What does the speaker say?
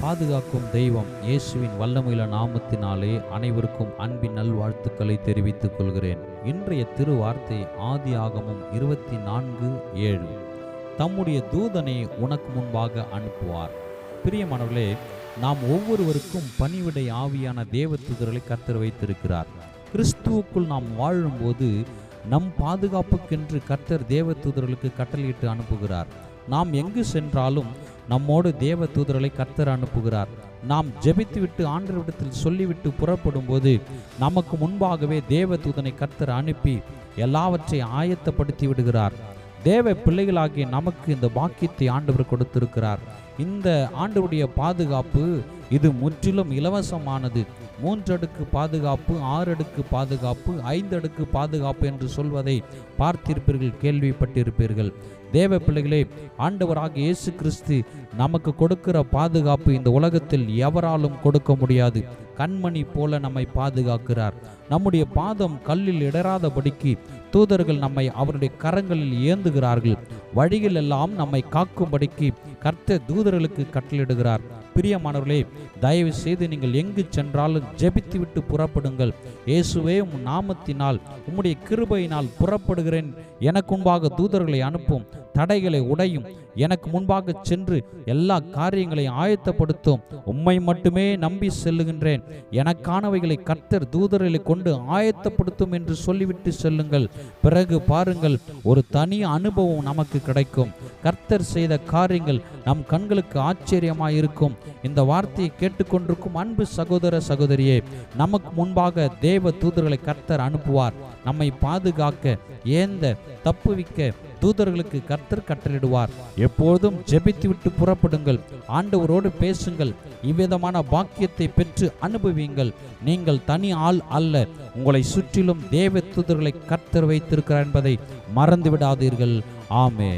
பாதுகாக்கும் தெய்வம் இயேசுவின் வல்லமையில நாமத்தினாலே அனைவருக்கும் அன்பின் நல்வாழ்த்துக்களை தெரிவித்துக் கொள்கிறேன். இன்றைய திருவார்த்தை ஆதி ஆகமும் இருபத்தி நான்கு ஏழு. தம்முடைய தூதனை உனக்கு முன்பாக அனுப்புவார். பிரியமானவர்களே நாம் ஒவ்வொருவருக்கும் பணிவிடை ஆவியான தேவ தூதர்களை கர்த்தர் வைத்திருக்கிறார். கிறிஸ்துவுக்குள் நாம் வாழும்போது நம் பாதுகாப்புக்கென்று கர்த்தர் தேவ தூதர்களுக்கு கட்டளையிட்டு அனுப்புகிறார். நாம் எங்கு சென்றாலும் நம்மோடு தேவ தூதர்களை கர்த்தர் அனுப்புகிறார். நாம் ஜெபித்துவிட்டு ஆண்டவரிடத்தில் சொல்லிவிட்டு புறப்படும் போது நமக்கு முன்பாகவே தேவ தூதனை கர்த்தர் அனுப்பி எல்லாவற்றை ஆயத்தப்படுத்தி விடுகிறார். தேவ பிள்ளைகளாகிய நமக்கு இந்த பாக்கியத்தை ஆண்டவர் கொடுத்திருக்கிறார். இந்த ஆண்டவருடைய பாதுகாப்பு இது முற்றிலும் இலவசமானது. மூன்றடுக்கு பாதுகாப்பு ஆறு அடுக்கு பாதுகாப்பு ஐந்து அடுக்கு பாதுகாப்பு என்று சொல்வதை பார்த்திருப்பீர்கள் கேள்விப்பட்டிருப்பீர்கள். தேவ பிள்ளைகளே ஆண்டவராக இயேசு கிறிஸ்து நமக்கு கொடுக்கிற பாதுகாப்பு இந்த உலகத்தில் எவராலும் கொடுக்க முடியாது. கண்மணி போல நம்மை பாதுகாக்கிறார். நம்முடைய பாதம் கல்லில் இடராதபடிக்கு தூதர்கள் நம்மை அவருடைய கரங்களில் ஏந்துகிறார்கள். வழியில் எல்லாம் நம்மை காக்கும்படிக்கு கர்த்த தூதர்களுக்கு கட்டளிடுகிறார் பிரியமானவர்களே தயவு செய்து நீங்கள் எங்கு சென்றாலும் ஜெபித்துவிட்டு புறப்படுங்கள். இயேசுவே உம் நாமத்தினால் உம்முடைய கிருபையினால் புறப்படுகிறேன். எனக்கு முன்பாக தூதர்களை அனுப்பும் தடைகளை உடையும். எனக்கு முன்பாக சென்று எல்லா காரியங்களையும் ஆயத்தப்படுத்தும். உம்மை மட்டுமே நம்பி செல்லுகின்றேன். எனக்கானவைகளை கர்த்தர் தூதர்களை கொண்டு ஆயத்தப்படுத்தும் என்று சொல்லிவிட்டு செல்லுங்கள். பிறகு பாருங்கள் ஒரு தனி அனுபவம் நமக்கு கிடைக்கும். கர்த்தர் செய்த காரியங்கள் நம் கண்களுக்கு ஆச்சரியமாய் இருக்கும் இந்த வார்த்தையை கேட்டுக்கொண்டிருக்கும் அன்பு சகோதர சகோதரியே நமக்கு முன்பாக தேவ தூதர்களை கர்த்தர் அனுப்புவார். நம்மை பாதுகாக்க ஏந்த தப்புவிக்க தூதர்களுக்கு கர்த்தர் கட்டளிடுவார் எப்போதும் ஜெபித்து விட்டு புறப்படுங்கள். ஆண்டவரோடு பேசுங்கள். இவ்விதமான பாக்கியத்தை பெற்று அனுபவியுங்கள். நீங்கள் தனி ஆள் அல்ல. உங்களை சுற்றிலும் தேவ தூதர்களை கர்த்தர் வைத்திருக்கிறார் என்பதை மறந்துவிடாதீர்கள். ஆமே